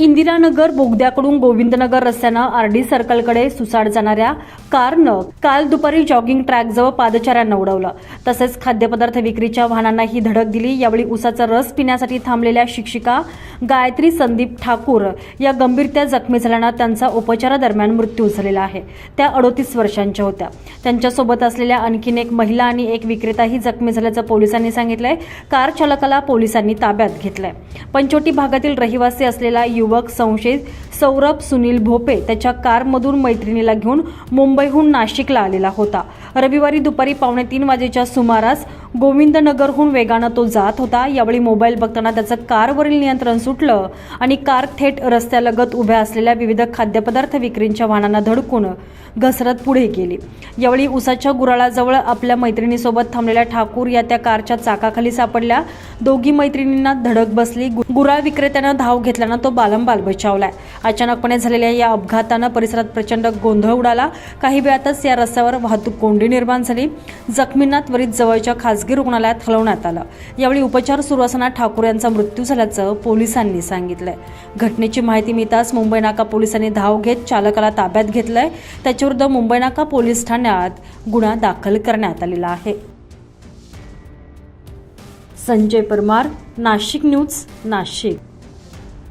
इंदिरानगर बोगद्याकडून गोविंदनगर रस्त्यानं आरडी सर्कलकडे सुसाड जाणाऱ्या कारनं काल दुपारी जॉगिंग ट्रॅकजवळ पादचाऱ्यांना उडवलं. तसेच खाद्यपदार्थ विक्रीच्या वाहनांना ही धडक दिली. यावेळी उसाचा रस पिण्यासाठी थांबलेल्या शिक्षिका गायत्री संदीप ठाकूर या गंभीरत्या जखमी झाल्यानं त्यांचा उपचारादरम्यान मृत्यू झालेला आहे. त्या अडोतीस वर्षांच्या होत्या. त्यांच्यासोबत असलेल्या आणखीन एक महिला आणि एक विक्रेताही जखमी झाल्याचं पोलिसांनी सांगितलंय. कार चालकाला पोलिसांनी ताब्यात घेतलंय. पंचवटी भागातील रहिवासी असलेला युवक संशयित सौरभ सुनील भोपे त्याच्या कारमधून मैत्रिणीला घेऊन मुंबईहून नाशिकला आलेला होता. रविवारी दुपारी पावणे तीन वाजेच्या सुमारास गोविंदनगरहून वेगानं तो जात होता. यावेळी मोबाईल बघताना त्याचं कारवरील नियंत्रण सुटलं आणि कार थेट रस्त्यालगत उभ्या असलेल्या विविध खाद्यपदार्थ विक्रींच्या वाहनांना धडकून घसरत पुढे गेली. यावेळी उसाच्या गुराळाजवळ आपल्या मैत्रिणीसोबत थांबलेल्या ठाकूर या त्या कारच्या चाकाखाली सापडल्या. दोघी मैत्रिणींना धडक बसली. गु- गुराळ विक्रेत्यानं धाव घेतल्यानं तो बालंबाल बचावलाय. अचानकपणे झालेल्या या अपघातानं परिसरात प्रचंड गोंधळ उडाला. काही वेळातच या रस्त्यावर वाहतूक कोंडी निर्माण झाली. जखमींना त्वरित जवळच्या खासगी रुग्णालयात हलवण्यात आलं. यावेळी उपचार सुरू असताना ठाकूर यांचा मृत्यू झाल्याचं पोलिसांनी सांगितलंय. घटनेची माहिती मिळताच मुंबई नाका पोलिसांनी धाव घेत चालकाला ताब्यात घेतलंय. त्याच्याविरुद्ध मुंबई नाका पोलीस ठाण्यात गुन्हा दाखल करण्यात आलेला आहे. संजय परमार नाशिक न्यूज नाशिक.